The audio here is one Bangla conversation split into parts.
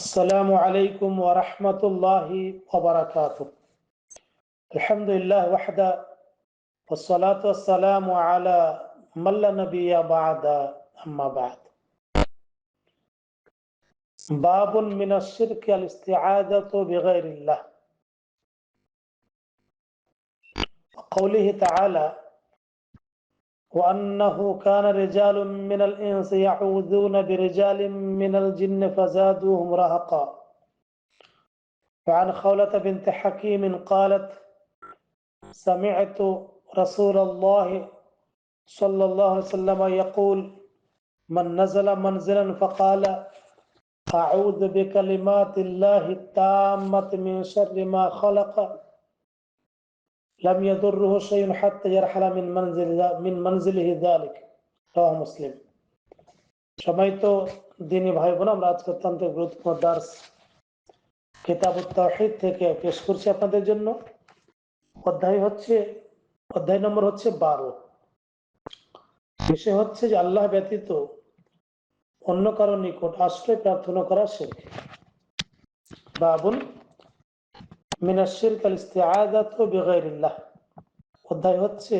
السلام عليكم ورحمة الله وبركاته. الحمد لله وحده والصلاة والسلام على من لا نبي بعد أما بعد. باب من الشرك الاستعاذة بغير الله. وقوله تعالى وأنه كان رجال من الإنس يعوذون برجال من الجن فزادوهم رهقا. وعن خولة بنت حكيم قالت سمعت رسول الله صلى الله عليه وسلم يقول من نزل منزلا فقال أعوذ بكلمات الله التامة من شر ما خلق. لم يضره شيء حتى يرحل من منزل من منزله ذلك رواه মুসলিম সময় তো দিনী ভাই বোন আমরা আজকে অত্যন্ত গুরুত্বপূর্ণ দার্স কিতাব তাওহীদ থেকে পেশ করছি আপনাদের জন্য অধ্যায় হচ্ছে অধ্যায় নম্বর হচ্ছে বারো বিষয় হচ্ছে যে আল্লাহ ব্যতীত অন্য কারো নিকট আশ্রয় প্রার্থনা করা শেখ বাবুল মিনাশিরক আল ইস্তিআযাত বিগাইরিল্লাহ অধ্যায় হচ্ছে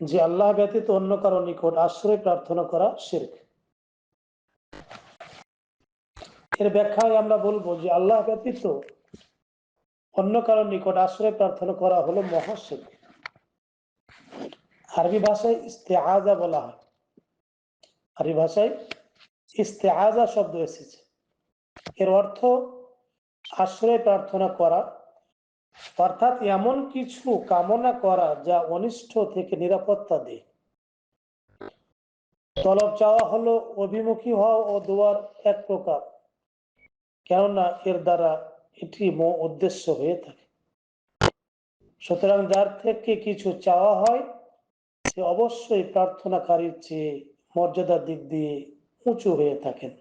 যে আল্লাহ ব্যতীত অন্য কারও নিকট আশ্রয় প্রার্থনা করা শিরক। এর ব্যাখ্যায় আমরা বলব যে আল্লাহ ব্যতীত অন্য কারও নিকট আশ্রয় প্রার্থনা করা হলো মহাশির আরবি ভাষায় ইস্তেআজা বলা হয়। আরবি ভাষায় ইস্তেআজা শব্দ এসেছে। এর অর্থ আশ্রয় প্রার্থনা করা, অর্থাৎ এমন কিছু কামনা করা যা অনিষ্ট থেকে নিরাপত্তা দেয়। তলব চাওয়া হলো অভিমুখী হওয়া ও দোয়ার এক প্রকার, কেননা এর দ্বারা এটি মো উদ্দেশ্য হয়ে থাকে। সুতরাং যার থেকে কিছু চাওয়া হয়, সে অবশ্যই প্রার্থনাকারীর চেয়ে মর্যাদার দিক দিয়ে উঁচু হয়ে থাকেন।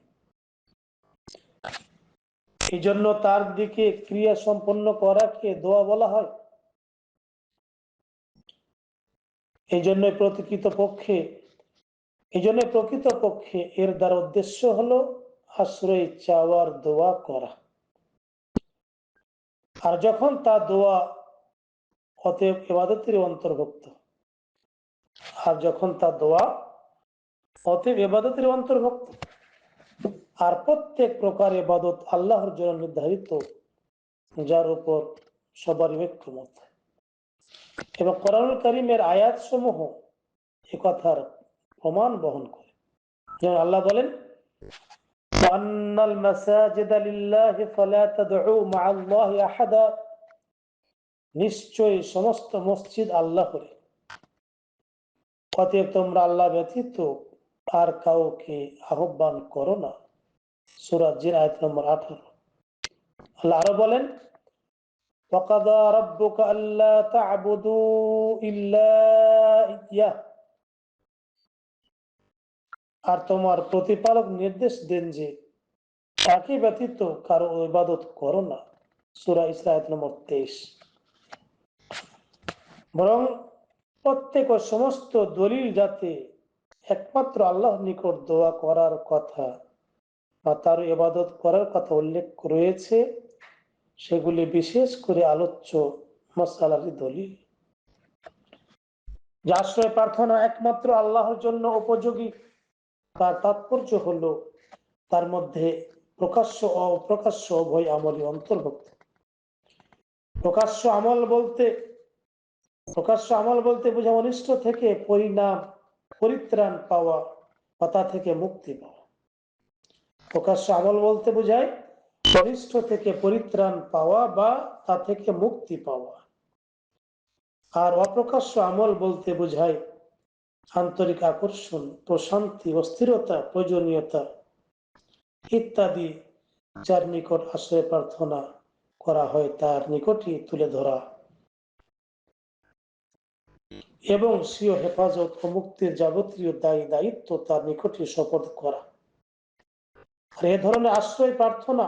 এই জন্য তার দিকে ক্রিয়া সম্পন্ন করাকে দোয়া বলা হয়। এই জন্য প্রকৃত পক্ষে এই জন্য প্রকৃত পক্ষে এর দ্বারা উদ্দেশ্য হলো আশ্রয় চাওয়ার দোয়া করা। আর যখন তা দোয়া অতএব এবাদতের অন্তর্ভুক্ত। আর যখন তা দোয়া অতএব এবাদতের অন্তর্ভুক্ত। আর প্রত্যেক প্রকার এবাদত আল্লাহর জন্য নির্ধারিত, যার উপর সবারই ঐক্যমত। এবং কোরআনুল করিমের আয়াত সমূহ এ কথার প্রমাণ বহন করে। যেমন আল্লাহ বলেন নিশ্চয় সমস্ত মসজিদ আল্লাহ করে অতএব তোমরা আল্লাহ ব্যতীত আর কাউকে আহ্বান করো না। সুরাত জিন আয়াত নম্বর আঠারো আল্লাহ আরো বলেন وقضى ربك ألا تعبدوا إلا إياه আর তোমার প্রতিপালক নির্দেশ দেন যে তাকে ব্যতীত কারো ইবাদত করো না সুরা ইসরায়েত নম্বর তেইশ বরং প্রত্যেক ও সমস্ত দলিল যাতে একমাত্র আল্লাহ নিকট দোয়া করার কথা বা তার ইবাদত করার কথা উল্লেখ রয়েছে, সেগুলি বিশেষ করে আলোচ্য মশালারি দলিল। আশ্রয় প্রার্থনা একমাত্র আল্লাহর জন্য উপযোগী, তার তাৎপর্য হলো তার মধ্যে প্রকাশ্য অপ্রকাশ্য উভয় আমলই অন্তর্ভুক্ত। প্রকাশ্য আমল বলতে, প্রকাশ্য আমল বলতে বোঝা অনিষ্ট থেকে পরিণাম, পরিত্রাণ পাওয়া বা থেকে মুক্তি পাওয়া। প্রকাশ্য আমল বলতে বোঝায় অনিষ্ট থেকে পরিত্রাণ পাওয়া বা তা থেকে মুক্তি পাওয়া। আর অপ্রকাশ্য আমল বলতে বোঝায় আন্তরিক আকর্ষণ, প্রশান্তি, অস্থিরতা, প্রয়োজনীয়তা ইত্যাদি যার নিকট আশ্রয় প্রার্থনা করা হয় তার নিকটই তুলে ধরা এবং স্বীয় হেফাজত ও মুক্তির যাবতীয় দায়ী দায়িত্ব তার নিকটই শপথ করা। আর এ ধরনের আশ্রয় প্রার্থনা,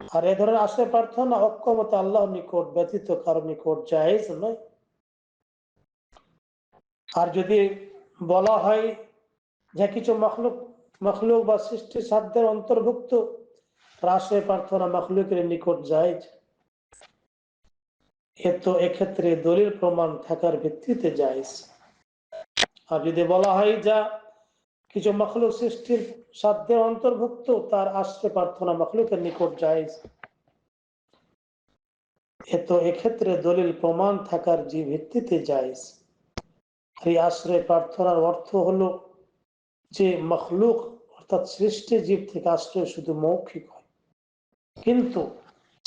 আর এ ধরনের আশ্রয় প্রার্থনা অক্ষমতা আল্লাহ নিকট, ব্যতীত কারও নিকট জায়েজ নয়। আর যদি বলা হয় যে কিছু মখলুক মখলুক বা সৃষ্টি সাধ্যের অন্তর্ভুক্ত রাশে প্রার্থনা মখলুকের নিকট যায় এ তো এক্ষেত্রে দলিল প্রমাণ থাকার ভিত্তিতে যায় আর যদি বলা হয় যা কিছু মখলুক সৃষ্টির সাধ্যের অন্তর্ভুক্ত, তার আশ্রয় প্রার্থনা মখলুকের নিকট যায় এ তো এক্ষেত্রে দলিল প্রমাণ থাকার যে ভিত্তিতে যায় এই আশ্রয় প্রার্থনার অর্থ হলো যে মখলুক অর্থাৎ সৃষ্টি জীব থেকে আশ্রয় শুধু মৌখিক হয়। কিন্তু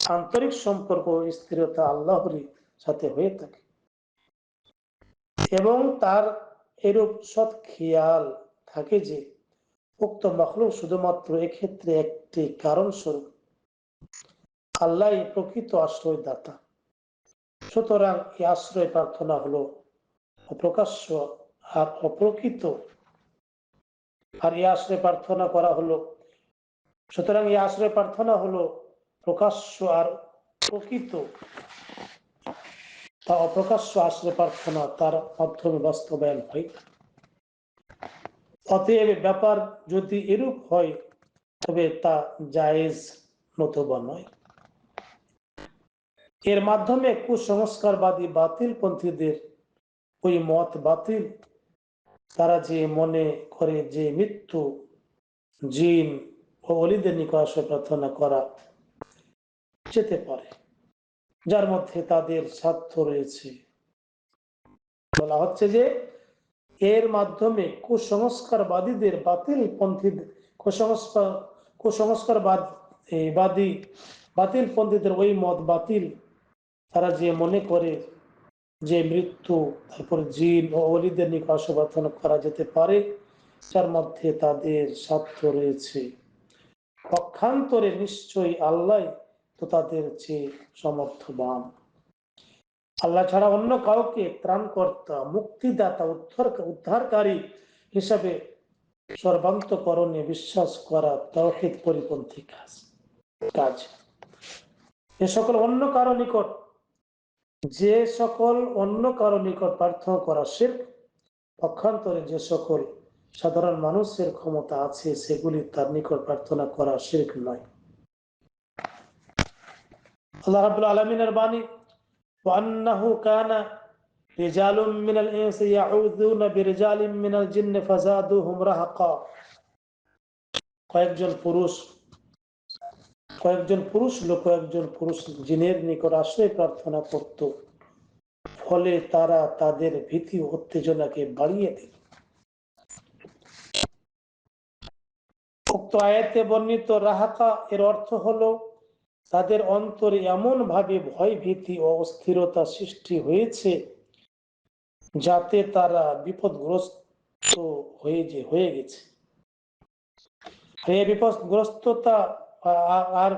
আন্তরিক সম্পর্ক স্থিরতা আল্লাহরই সাথে হয়ে থাকে। এবং তার এরূপ সৎ খেয়াল থাকে যে উক্ত মখলুক শুধুমাত্র এক্ষেত্রে একটি কারণ স্বরূপ আল্লাহ প্রকৃত আশ্রয় দাতা সুতরাং এই আশ্রয় প্রার্থনা হলো অপ্রকাশ্য আর অপ্রকৃত। আর এই আশ্রয় প্রার্থনা করা হলো, সুতরাং এই আশ্রয় প্রার্থনা হলো প্রকাশ্য আর প্রকৃত। তা অপ্রকাশ্য আশ্রয় প্রার্থনা তার মাধ্যমে বাস্তবায়ন হয়। অতএব ব্যাপার যদি এরূপ হয়, তবে তা জায়েজ নতুবা নয়। এর মাধ্যমে কুসংস্কারবাদী বাতিল পন্থীদের ওই মত বাতিল। তারা যে মনে করে যে মৃত্যু, জিন ও অলিদের নিকট প্রার্থনা করা যেতে পারে, যার মধ্যে তাদের স্বার্থ রয়েছে। বলা হচ্ছে যে এর মাধ্যমে কুসংস্কারবাদীদের বাতিল পন্থী কুসংস্কার, কুসংস্কারবাদ বাদী বাতিল পন্থীদের ওই মত বাতিল তারা যে মনে করে যে মৃত্যু, তারপর জিন ও অলিদের নিকট করা যেতে পারে, যার মধ্যে তাদের স্বার্থ রয়েছে। পক্ষান্তরে নিশ্চয়ই আল্লাহ তো তাদের চেয়ে সমর্থবান। আল্লাহ ছাড়া অন্য কাউকে ত্রাণকর্তা, মুক্তিদাতা উদ্ধার উদ্ধারকারী হিসাবে সর্বান্তকরণে বিশ্বাস করা তৌহিদ পরিপন্থী কাজ। কাজ। এ সকল অন্য কারও নিকট, যে সকল অন্য কারও নিকট প্রার্থনা করা শির পক্ষান্তরে যে সকল সাধারণ মানুষের ক্ষমতা আছে, সেগুলি তার নিকট প্রার্থনা করা শির্ক নয়। আল্লাহ রাব্বুল আলামিনের বাণী وأنه كان رجال من الإنس يعوذون برجال من الجن فزادوهم رهقا কয়েকজন পুরুষ কয়েকজন পুরুষ লোক কয়েকজন পুরুষ জিনের নিকট আশ্রয় প্রার্থনা করত ফলে তারা তাদের ভীতি উত্তেজনাকে বাড়িয়ে দিল উক্ত আয়াতে বর্ণিত রাহাকা এর অর্থ হলো তাদের অন্তরে এমন ভাবে ভয় ভীতি ও অস্থিরতা সৃষ্টি হয়েছে যাতে তারা বিপদগ্রস্ত হয়ে যে হয়ে গেছে। বিপদগ্রস্ততা আর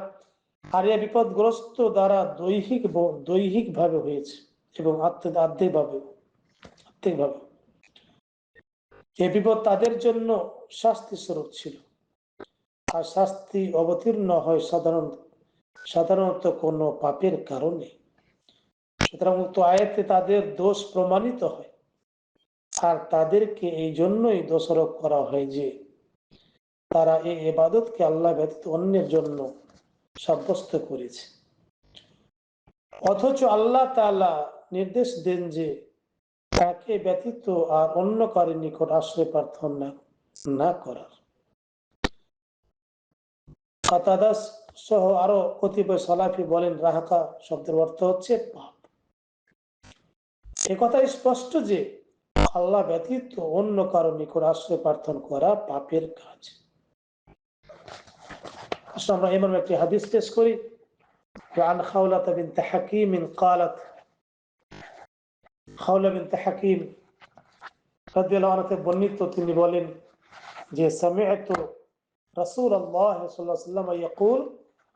আর এই বিপদগ্রস্ত দ্বারা দৈহিক দৈহিক ভাবে হয়েছে এবং আত্মিক ভাবে আত্মিক ভাবে এ বিপদ তাদের জন্য শাস্তি স্বরূপ ছিল। আর শাস্তি অবতীর্ণ হয় সাধারণত সাধারণত কোনো পাপের কারণে। সুতরাং উক্ত আয়াতে তাদের দোষ প্রমাণিত হয়। আর তাদেরকে এই জন্যই দোষারোপ করা হয় যে, তারা এই এবাদতকে আল্লাহ ব্যতীত অন্যের জন্য সাব্যস্ত করেছে। অথচ আল্লাহ তালা নির্দেশ দেন যে, তাকে ব্যতীত আর অন্য কারও নিকট আশ্রয় প্রার্থনা না করার। সহ আরো কতিপয় সালাফি বলেন রাহাকা শব্দের অর্থ হচ্ছে পাপ কথা স্পষ্ট যে আল্লাহ ব্যতীত অন্য কারো নিকট আশ্রয় প্রার্থনা করা পাপের কাজ আমরা এমন একটি হাদিস পেশ করি عن خولة بنت حكيم قالت خولة بنت حكيم رضي الله عنها বর্ণিত তিনি বলেন যে سمعت رسول الله صلى الله عليه وسلم يقول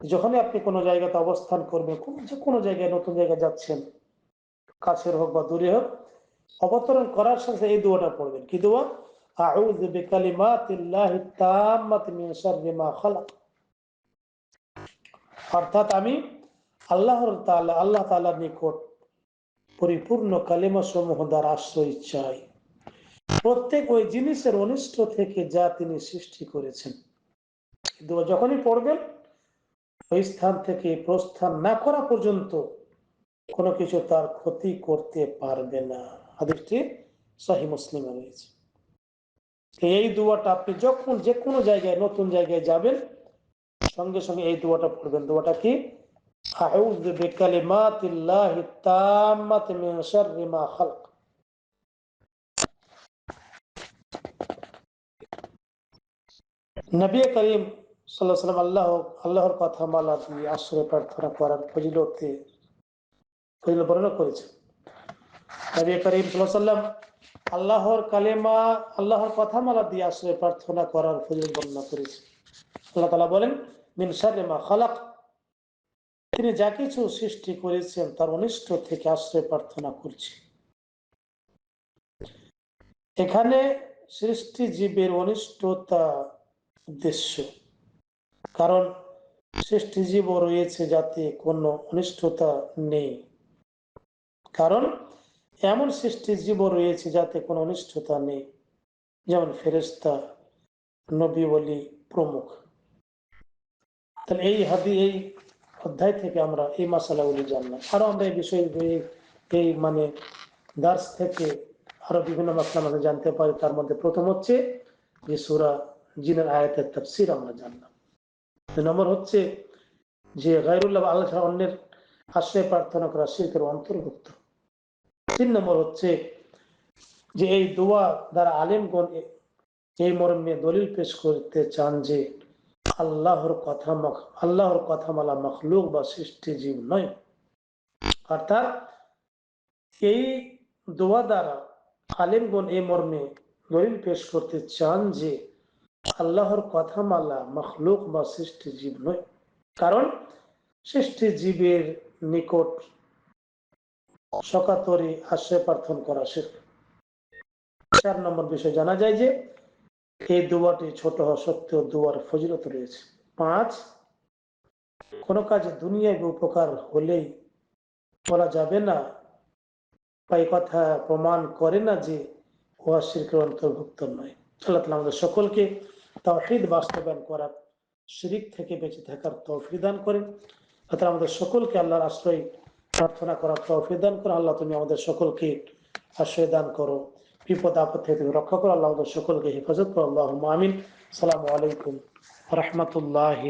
যখনই আপনি কোনো জায়গাতে অবস্থান করবেন, কোন যে কোনো জায়গায়, নতুন জায়গায় যাচ্ছেন, কাছের হোক বা দূরে হোক, অবতরণ করার সাথে এই দোয়াটা পড়বেন। কি দোয়া? অর্থাৎ আমি আল্লাহর তাআলা, আল্লাহ তাআলার নিকট পরিপূর্ণ কালিমা সমূহ দ্বারা আশ্রয় চাই। প্রত্যেক ওই জিনিসের অনিষ্ট থেকে যা তিনি সৃষ্টি করেছেন। যখনই পড়বেন ওই স্থান থেকে প্রস্থান না করা পর্যন্ত কোনো কিছু তার ক্ষতি করতে পারবে না। হাদিসটি সহি মুসলিমে রয়েছে। এই দোয়াটা আপনি যখন যে কোনো জায়গায়, নতুন জায়গায় যাবেন, সঙ্গে সঙ্গে এই দোয়াটা পড়বেন। দোয়াটা কি? নবী করিম সাল্লাহ সাল্লাম আল্লাহ, আল্লাহর কথা মালা দিয়ে আশ্রয় প্রার্থনা করার ফজিলতে ফজিল বর্ণনা করেছেন। নবী করিম সাল্লাহ সাল্লাম আল্লাহর কালেমা, আল্লাহর কথা মালা দিয়ে আশ্রয় প্রার্থনা করার ফজিল বর্ণনা করেছেন। আল্লাহ তালা বলেন, মিন খালাক। তিনি যা কিছু সৃষ্টি করেছেন তার অনিষ্ট থেকে আশ্রয় প্রার্থনা করছি। এখানে সৃষ্টি জীবের অনিষ্টতা উদ্দেশ্য কারণ সৃষ্টি জীব রয়েছে যাতে কোনো অনিষ্টতা নেই। কারণ এমন সৃষ্টি জীব রয়েছে যাতে কোনো অনিষ্টতা নেই। যেমন ফেরেস্তা নবী বলি প্রমুখ। তাহলে এই হাদি, এই অধ্যায় থেকে আমরা এই মশালাগুলি জানলাম। আরও আমরা এই বিষয়ে এই মানে দার্স থেকে আরও বিভিন্ন মশলা আমাদের জানতে পারি। তার মধ্যে প্রথম হচ্ছে যে সুরা জিনের আয়াতের তাফসির আমরা জানলাম। দুই নম্বর হচ্ছে যে গাইরুল্লাহ আল্লাহ ছাড়া অন্যের আশ্রয় প্রার্থনা করা শিল্পের অন্তর্ভুক্ত। তিন নম্বর হচ্ছে যে এই দোয়া দ্বারা আলেমগণ এই মর্মে দলিল পেশ করতে চান যে আল্লাহর কথা আল্লাহর কথা মালা মখলুক বা সৃষ্টি জীব নয়। অর্থাৎ এই দোয়া দ্বারা আলেমগণ এই মর্মে দলিল পেশ করতে চান যে আল্লাহর কথা মালা মখলুক বা সৃষ্টি জীব নয়। কারণ সৃষ্টি জীবের নিকট সকাতরি আশ্রয় প্রার্থনা করা শেখ চার নম্বর বিষয় জানা যায় যে, এই দুয়াটি ছোট হওয়া সত্ত্বেও দুয়ার ফজিলত রয়েছে। পাঁচ, কোনো কাজে দুনিয়ায় উপকার হলেই বলা যাবে না বা এই কথা প্রমাণ করে না যে উহা শিরকের অন্তর্ভুক্ত নয়। আল্লাহ আমাদের সকলকে তাওহিদ বাস্তবায়ন করার শিরিক থেকে বেঁচে থাকার তৌফিক দান করে অর্থাৎ আমাদের সকলকে আল্লাহর আশ্রয় প্রার্থনা করার তৌফিক দান করো আল্লাহ তুমি আমাদের সকলকে আশ্রয় দান করো, বিপদ, আপদ থেকে তুমি রক্ষা করো। আল্লাহ আমাদের সকলকে হেফাজত করো। আল্লাহ আমিন। সালামু আলাইকুম রহমতুল্লাহ